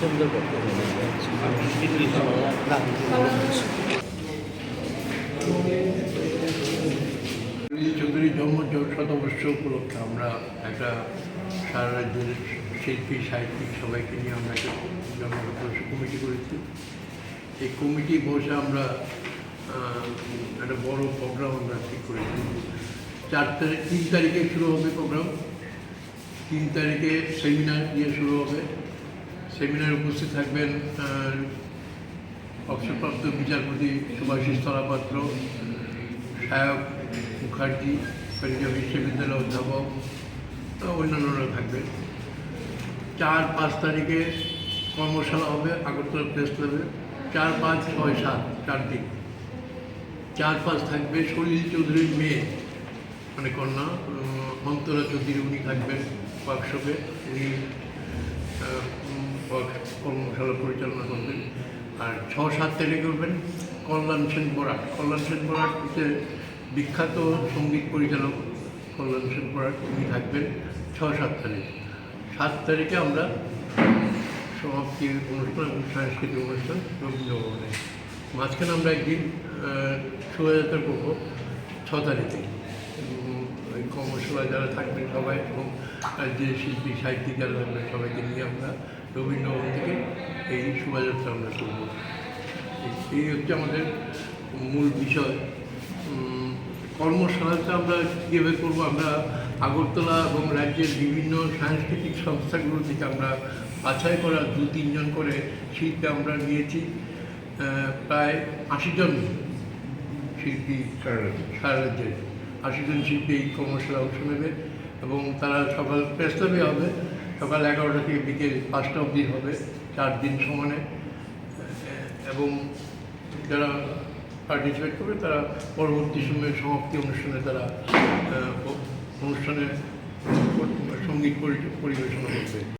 সুন্দর করতে চৌধুরীর জন্ম শতবর্ষ উপলক্ষে আমরা একটা সারা রাজ্যের শিল্পী, সাহিত্যিক সবাইকে নিয়ে আমরা একটা কমিটি করেছি। এই কমিটি বসে আমরা একটা বড় প্রোগ্রাম আমরা ঠিক করেছি। চার তারিখ, তিন তারিখে শুরু হবে প্রোগ্রাম তিন তারিখে সেমিনার দিয়ে শুরু হবে। সেমিনারে উপস্থিত থাকবেন অবসরপ্রাপ্ত বিচারপতি সুভাষিস তলাপাত্র সায়ক মুখার্জি পাঞ্জাব বিশ্ববিদ্যালয়ের অধ্যাপক অন্যান্যরা থাকবেন। চার পাঁচ তারিখে কর্মশালা হবে, আগরতলা প্রেস ক্লাবে। চার পাঁচ ছয় সাত, চার দিন। চার পাঁচ থাকবে সলিল চৌধুরীর মেয়ে মানে কন্যা অন্তরা চৌধুরী, উনি থাকবেন ওয়ার্কশপে উনি কর্মশালা পরিচালনা করবেন। আর ছ, সাত তারিখে করবেন কল্যাণ সেন বরাট কল্যাণ সেন বরাট হচ্ছে বিখ্যাত সংগীত পরিচালক কল্যাণ সেন বরাট উনি থাকবেন ছ, সাত তারিখ। সাত তারিখে আমরা সমাপ্তি অনুষ্ঠান এবং সাংস্কৃতিক অনুষ্ঠান রবীন্দ্রভবনে। মাঝখানে আমরা একদিন শোভাযাত্রা করব, ছ তারিখে। কর্মশালায় যারা থাকবেন সবাই এবং যে শিল্পী সাহিত্যিক যারা থাকবেন সবাইকে নিয়ে আমরা রবীন্দ্রভবন থেকে এই শোভাযাত্রা আমরা করব এই- হচ্ছে আমাদের মূল বিষয়। উম, কর্মশালাটা আমরা কীভাবে করব। আমরা আগরতলা এবং রাজ্যের বিভিন্ন সাংস্কৃতিক সংস্থাগুলো থেকে আমরা বাছাই করা দু তিনজন করে শিল্পী আমরা নিয়েছি। প্রায় আশি জন শিল্পী সারা রাজ্যে। আশি জন শিল্পী এই কর্মশালা অংশ নেবে এবং তারা সকাল প্রেস ক্লাবে হবে, সকাল এগারোটা থেকে বিকেল পাঁচটা অবধি হবে, চার দিন সমানে। এবং যারা পার্টিসিপেট করবে তারা পরবর্তী সময়ে সমাপ্তি অনুষ্ঠানে তারা অনুষ্ঠানে সংগীত পরি- পরিবেশনা করবে।